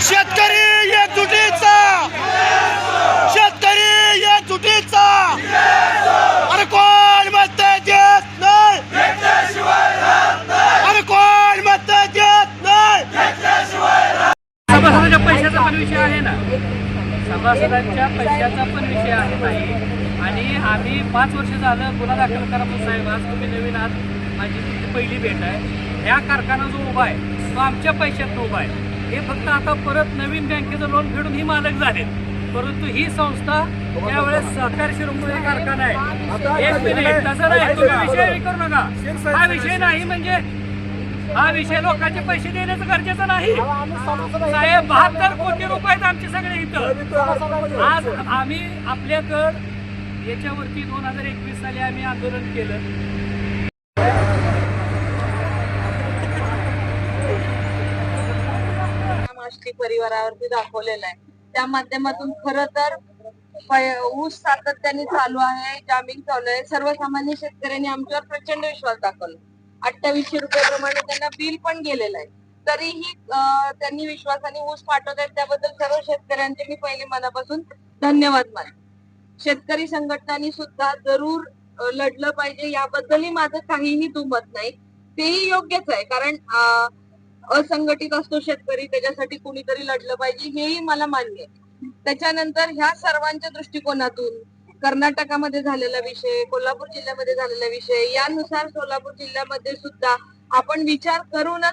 शेतकरी या एकजुटीचा सभासदांच्या पैशाचा पण विषय आहे नाही आणि आम्ही पाच वर्ष झालं गुन्हा दाखल करा म्हणून साहेब आज तुम्ही नवीन आज माझी तुमची पहिली भेट आहे. ह्या कारखाना जो उभा आहे तो आमच्या पैशात उभा आहे. हे फक्त आता परत नवीन बँकेचं लोन फेडून ही मालक झाले परंतु ही संस्था त्यावेळेस सहकारी शिरोमणी कारखाना आहे. एक मिनिट तसं नाही. तुम्ही विषय करू नका. हा विषय नाही म्हणजे हा विषय लोकांचे पैसे देण्याचं गरजेचं नाही. साहेब बहात्तर कोटी रुपये आमचे सगळे इथं. आज आम्ही आपल्याकडं याच्यावरती दोन हजार एकवीस साली आम्ही आंदोलन केलं. परिवारावरती दाखवलेला आहे. त्या माध्यमातून खर तर ऊस सातत्याने चालू आहे जामीन चालू आहे. सर्वसामान्य शेतकऱ्यांनी आमच्यावर प्रचंड विश्वास दाखवला. अठ्ठावीसशे रुपयाप्रमाणे त्यांना बिल पण गेलेलं आहे. तरीही त्यांनी विश्वासाने ऊस पाठवत आहेत. त्याबद्दल सर्व शेतकऱ्यांचे मी पहिले मनापासून धन्यवाद मानते. शेतकरी संघटनांनी सुद्धा जरूर लढलं पाहिजे. याबद्दलही माझं काहीही दुमत नाही. तेही योग्यच आहे. कारण असंघटित असतो शेतकरी. त्याच्यासाठी कुणीतरी लढलं पाहिजे. हेही मला मान्य आहे. त्याच्यानंतर ह्या सर्वांच्या दृष्टिकोनातून कर्नाटकामध्ये झालेला विषय कोल्हापूर जिल्ह्यामध्ये झालेला विषय यानुसार सोलापूर जिल्ह्यामध्ये सुद्धा आपण विचार करूनच